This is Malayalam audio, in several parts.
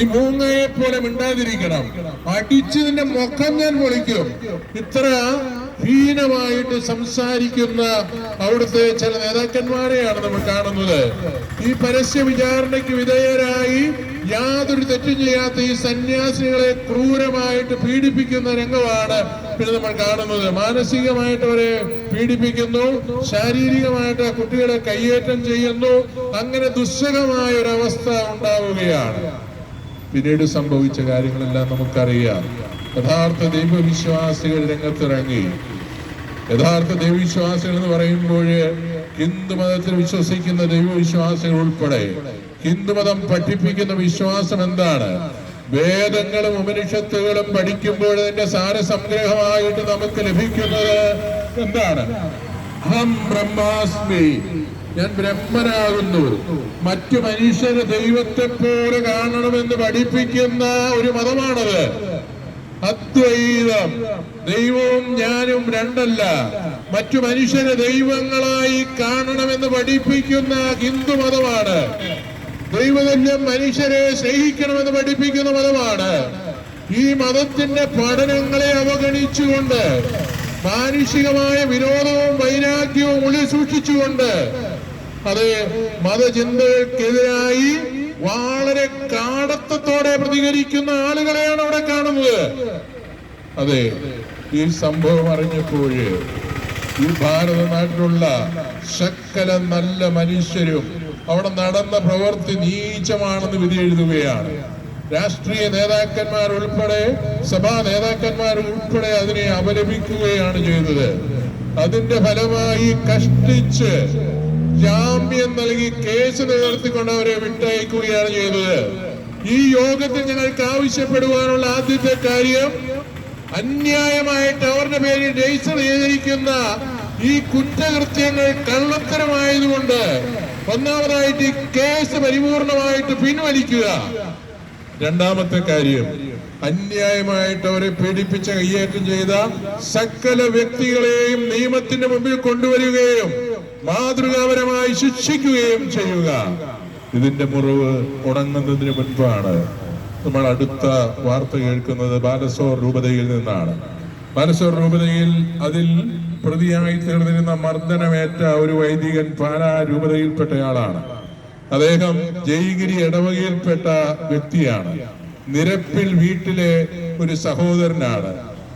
നീ മൂങ്ങയെ പോലെ മിണ്ടാതിരിക്കണം. അടിച്ചു നിന്റെ മുഖം ഞാൻ പൊളിക്കും. ഇത്ര ഹീനമായിട്ട് സംസാരിക്കുന്ന അവിടുത്തെ ചില നേതാക്കന്മാരെയാണ് നമ്മൾ കാണുന്നത്. ഈ പരസ്യ വിചാരണയ്ക്ക് വിധേയരായി യാതൊരു തെറ്റും ചെയ്യാത്ത ഈ സന്യാസികളെ ക്രൂരമായിട്ട് പീഡിപ്പിക്കുന്ന രംഗമാണ് പിന്നെ നമ്മൾ കാണുന്നത്. മാനസികമായിട്ട് അവരെ പീഡിപ്പിക്കുന്നു ശാരീരികമായിട്ട് ആ കുട്ടികളെ കയ്യേറ്റം ചെയ്യുന്നു. അങ്ങനെ ദുസ്സഹമായ ഒരു അവസ്ഥ ഉണ്ടാവുകയാണ്. പിന്നീട് സംഭവിച്ച കാര്യങ്ങളെല്ലാം നമുക്കറിയാം. യഥാർത്ഥ ദൈവവിശ്വാസികൾ രംഗത്തിറങ്ങി. യഥാർത്ഥ ദൈവവിശ്വാസികൾ എന്ന് പറയുമ്പോൾ ഹിന്ദു മതത്തിൽ വിശ്വസിക്കുന്ന ദൈവവിശ്വാസികൾ ഉൾപ്പെടെ ഹിന്ദുമതം പഠിപ്പിക്കുന്ന വിശ്വാസം എന്താണ്? വേദങ്ങളും ഉപനിഷത്തുകളും പഠിക്കുമ്പോൾ അതിന്റെ സാരസംഗ്രഹമായിട്ട് നമുക്ക് ലഭിക്കുന്നത് എന്താണ്? അഹം ബ്രഹ്മാസ്മി. ഞാൻ ബ്രഹ്മനാകുന്നു മറ്റു മനുഷ്യരെ ദൈവത്തെ പോലെ കാണണമെന്ന് പഠിപ്പിക്കുന്ന ഒരു മതമാണത്. അദ്വൈതം. ദൈവവും ഞാനും രണ്ടല്ല. മറ്റു മനുഷ്യരെ ദൈവങ്ങളായി കാണണമെന്ന് പഠിപ്പിക്കുന്ന ഹിന്ദു മതമാണ്. ദൈവതല്യം മനുഷ്യരെ സ്നേഹിക്കണമെന്ന് പഠിപ്പിക്കുന്ന മതമാണ്. ഈ മതത്തിന്റെ പഠനങ്ങളെ അവഗണിച്ചുകൊണ്ട് മാനുഷികമായ വിരോധവും വൈരാഗ്യവും ഉള്ളിൽ സൂക്ഷിച്ചുകൊണ്ട് അത് മതചിന്തകൾക്കെതിരായി വളരെ കാടത്തത്തോടെ പ്രതികരിക്കുന്ന ആളുകളെയാണ് അവിടെ കാണുന്നത്. അതെ ഈ സംഭവം അറിഞ്ഞപ്പോൾ ഈ ഭാരത നാട്ടിലുള്ള സകല നല്ല മനുഷ്യരും അവിടെ നടന്ന പ്രവൃത്തി നീചമാണെന്ന് വിധി എഴുതുകയാണ്. രാഷ്ട്രീയ നേതാക്കന്മാർ ഉൾപ്പെടെ സഭാ നേതാക്കന്മാർ ഉൾപ്പെടെ അതിനെ അപലപിക്കുകയാണ് ചെയ്തത്. അതിന്റെ ഫലമായി കഷ്ടിച്ച് ജാമ്യം നൽകി കേസ് നിലനിർത്തിക്കൊണ്ട് അവരെ വിട്ടയക്കുകയാണ് ചെയ്തത്. ഈ യോഗത്തിൽ ഞങ്ങൾക്ക് ആവശ്യപ്പെടുവാനുള്ള ആദ്യത്തെ കാര്യം അന്യായമായിട്ട് അവരുടെ പേരിൽ രജിസ്റ്റർ ചെയ്തിരിക്കുന്ന ഈ കുറ്റകൃത്യങ്ങൾ കള്ളത്തരമായതുകൊണ്ട് ഒന്നാമതായിട്ട് ഈ കേസ് പരിപൂർണമായിട്ട് പിൻവലിക്കുക. രണ്ടാമത്തെ കാര്യം അന്യായമായിട്ട് അവരെ പീഡിപ്പിച്ച കയ്യേറ്റം ചെയ്ത സകല വ്യക്തികളെയും നിയമത്തിന്റെ മുമ്പിൽ കൊണ്ടുവരികയും മാതൃകാപരമായി ശിക്ഷിക്കുകയും ചെയ്യുക. ഇതിന്റെ മുറിവ് ഉണങ്ങുന്നതിന് മുൻപാണ്. നമ്മൾ അടുത്ത വാർത്ത കേൾക്കുന്നത് ബാലസോർ രൂപതയിൽ നിന്നാണ്. ബാലസോർ രൂപതയിൽ അതിൽ പ്രതിയായി തീർന്നിരുന്ന മർദ്ദനമേറ്റ ഒരു വൈദികൻ പാലാ രൂപതയിൽപ്പെട്ടയാളാണ്. അദ്ദേഹം ജയഗിരി ഇടവകയിൽപ്പെട്ട വ്യക്തിയാണ്. നിരപ്പിൽ വീട്ടിലെ ഒരു സഹോദരനാണ്.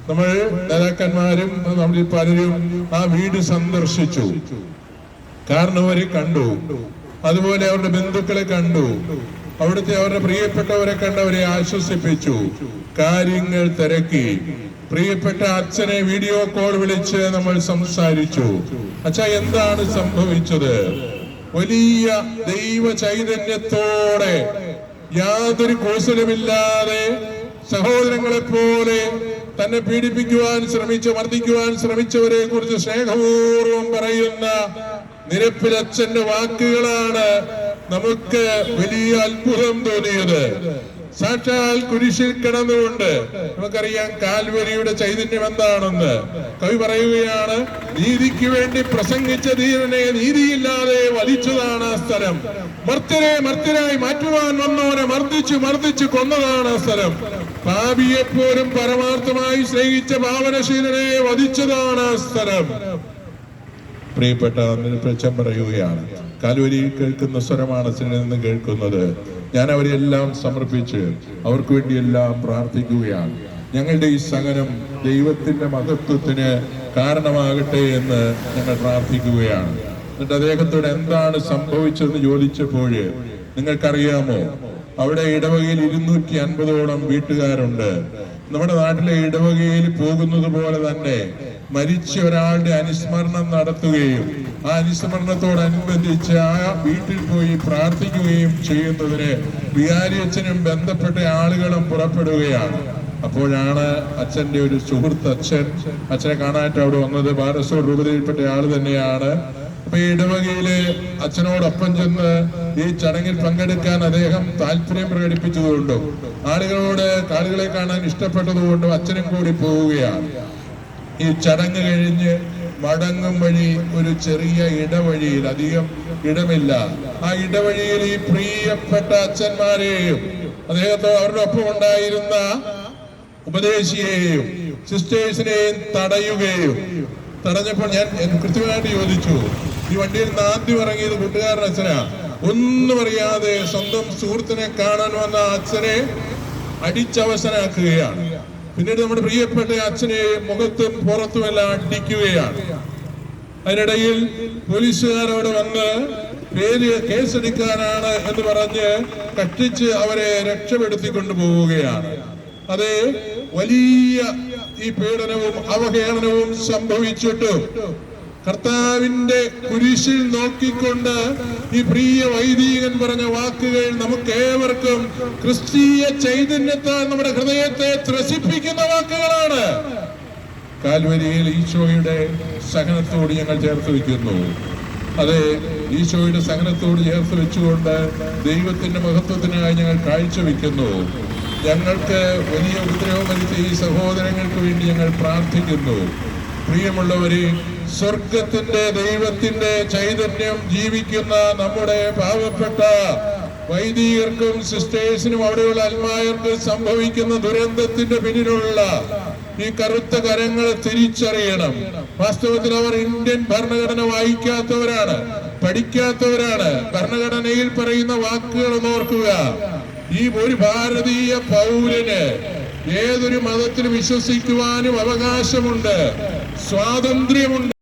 നമ്മൾ നേതാക്കന്മാരും നമ്മളിൽ പലരും ആ വീട് സന്ദർശിച്ചു. കാരണവരെ കണ്ടു. അതുപോലെ അവരുടെ ബന്ധുക്കളെ കണ്ടു. അവിടുത്തെ അവരുടെ പ്രിയപ്പെട്ടവരെ കണ്ട് അവരെ ആശ്വസിപ്പിച്ചു. കാര്യങ്ങൾ തിരക്കി. പ്രിയപ്പെട്ട അച്ഛനെ വീഡിയോ കോൾ വിളിച്ച് നമ്മൾ സംസാരിച്ചു. അച്ഛ എന്താണ് സംഭവിച്ചത്? വലിയ ദൈവ ചൈതന്യത്തോടെ യാതൊരു കൗശലമില്ലാതെ സഹോദരങ്ങളെ പോലെ തന്നെ പീഡിപ്പിക്കുവാൻ ശ്രമിച്ചു മർദ്ദിക്കുവാൻ ശ്രമിച്ചവരെ കുറിച്ച് സ്നേഹപൂർവം പറയുന്ന നിരപ്പിലച്ഛന്റെ വാക്കുകളാണ് നമുക്ക് വലിയ അത്ഭുതം തോന്നിയത്. സാക്ഷാൽ കുരിശിൽ കിടന്നുകൊണ്ട് നമുക്കറിയാം കാൽവരിയുടെ ചൈതന്യം എന്താണെന്ന്. കവി പറയുകയാണ് നീതിക്ക് വേണ്ടി പ്രസംഗിച്ച ധീരനെ നീതിയില്ലാതെ വലിച്ചതാണ് ആ സ്ഥലം. മർത്യരെ മർത്യരായി മാറ്റുവാൻ വന്നവനെ മർദ്ദിച്ചു മർദ്ദിച്ചു കൊന്നതാണ് ആ സ്ഥലം. പാപിയെപ്പോലും പരമാർത്ഥമായി സ്നേഹിച്ച ഭാവനശീലനെ വധിച്ചതാണ് ആ സ്ഥലം. പ്രിയപ്പെട്ട നിരപ്പച്ചൻ പറയുകയാണ്. കാലുവരി കേൾക്കുന്ന സ്വരമാണ് അച്ഛനിൽ നിന്ന് കേൾക്കുന്നത്. ഞാൻ അവരെ എല്ലാം സമർപ്പിച്ച് അവർക്ക് വേണ്ടിയെല്ലാം പ്രാർത്ഥിക്കുകയാണ്. ഞങ്ങളുടെ ഈ സഹനം ദൈവത്തിന്റെ മഹത്വത്തിന് കാരണമാകട്ടെ എന്ന് ഞങ്ങൾ പ്രാർത്ഥിക്കുകയാണ്. എന്നിട്ട് അദ്ദേഹത്തോട് എന്താണ് സംഭവിച്ചതെന്ന് ചോദിച്ചപ്പോൾ നിങ്ങൾക്കറിയാമോ? അവിടെ ഇടവകയിൽ ഇരുന്നൂറ്റി അൻപതോളം വീട്ടുകാരുണ്ട്. നമ്മുടെ നാട്ടിലെ ഇടവകയിൽ പോകുന്നത് പോലെ തന്നെ മരിച്ച ഒരാളുടെ അനുസ്മരണം നടത്തുകയും ആ അനുസ്മരണത്തോടനുബന്ധിച്ച് ആ വീട്ടിൽ പോയി പ്രാർത്ഥിക്കുകയും ചെയ്യുന്നതിന് വികാരി അച്ഛനും ബന്ധപ്പെട്ട ആളുകളും പുറപ്പെടുകയാണ്. അപ്പോഴാണ് അച്ഛന്റെ ഒരു സുഹൃത്ത് അച്ഛൻ അച്ഛനെ കാണാനായിട്ട് അവിടെ വന്നത്. ബാരസോർ രൂപതയിൽപ്പെട്ട ആൾ തന്നെയാണ്. അപ്പൊ ഈ ഇടവകയിൽ അച്ഛനോടൊപ്പം ചെന്ന് ഈ ചടങ്ങിൽ പങ്കെടുക്കാൻ അദ്ദേഹം താല്പര്യം പ്രകടിപ്പിച്ചതുകൊണ്ടും ആളുകളോട് ആളുകളെ കാണാൻ ഇഷ്ടപ്പെട്ടതുകൊണ്ടും അച്ഛനും കൂടി പോവുകയാണ്. ഈ ചടങ്ങ് കഴിഞ്ഞ് മടങ്ങും വഴി ഒരു ചെറിയ ഇടവഴിയിൽ അധികം ഇടമില്ല. ആ ഇടവഴിയിൽ ഈ പ്രിയപ്പെട്ട അച്ഛന്മാരെയും അദ്ദേഹത്തെ അവരുടെ ഒപ്പം ഉണ്ടായിരുന്ന ഉപദേശിയെയും സിസ്റ്റേഴ്സിനെയും തടയുകയും തടഞ്ഞപ്പോൾ ഞാൻ കൃത്യമായിട്ട് ചോദിച്ചു ഈ വണ്ടിയിൽ ആദ്യം ഇറങ്ങിയത് കൂട്ടുകാരൻ അച്ഛനാ. ഒന്നും അറിയാതെ സ്വന്തം സുഹൃത്തിനെ കാണാൻ വന്ന അച്ഛനെ അടിച്ചവസനാക്കുകയാണ് പിന്നീട് നമ്മുടെ പ്രിയപ്പെട്ട അച്ഛനെ മുഖത്തും പുറത്തുമെല്ലാം അടിക്കുകയാണ്. അതിനിടയിൽ പോലീസുകാരോട് വന്ന് പേര് കേസെടുക്കാനാണ് എന്ന് പറഞ്ഞ് കട്ടിച്ച് അവരെ രക്ഷപ്പെടുത്തി കൊണ്ടുപോവുകയാണ് അത് വലിയ ഈ പീഡനവും അവഹേളനവും സംഭവിച്ചിട്ടും കർത്താവിന്റെ കുരിശിൽ നോക്കിക്കൊണ്ട് ഈ പ്രിയ വൈദികൻ പറഞ്ഞ വാക്കുകൾ നമുക്ക് ഏവർക്കും ക്രിസ്തീയ ചൈതന്യത്താൽ നമ്മുടെ ഹൃദയത്തെ ത്രസിപ്പിക്കുന്ന വാക്കുകളാണ്. കാൽവരിയിൽ ഈശോയുടെ സഹനത്തോട് ഞങ്ങൾ ചേർത്ത് വെക്കുന്നു. അതെ ഈശോയുടെ സഹനത്തോട് ചേർത്ത് വെച്ചുകൊണ്ട് ദൈവത്തിന്റെ മഹത്വത്തിനായി ഞങ്ങൾ കാഴ്ചവെക്കുന്നു ഞങ്ങൾക്ക് വലിയ ഉപദ്രവം വരുത്തിയ ഈ സഹോദരങ്ങൾക്ക് വേണ്ടി ഞങ്ങൾ പ്രാർത്ഥിക്കുന്നു. പ്രിയമുള്ളവരെ സ്വർഗത്തിന്റെ ദൈവത്തിന്റെ ചൈതന്യം ജീവിക്കുന്ന നമ്മുടെ പാവപ്പെട്ട വൈദികർക്കും സിസ്റ്റേഴ്സിനും അവിടെയുള്ള അൽമായർക്കും സംഭവിക്കുന്ന ദുരന്തത്തിന്റെ പിന്നിലുള്ള ഈ കറുത്ത കരങ്ങൾ തിരിച്ചറിയണം. വാസ്തവത്തിൽ അവർ ഇന്ത്യൻ ഭരണഘടന വായിക്കാത്തവരാണ് പഠിക്കാത്തവരാണ്. ഭരണഘടനയിൽ പറയുന്ന വാക്കുകൾ ഓർക്കുക. ഈ ഒരു ഭാരതീയ പൗരന് ഏതൊരു മതത്തിൽ വിശ്വസിക്കുവാനും അവകാശമുണ്ട് സ്വാതന്ത്ര്യമുണ്ട്.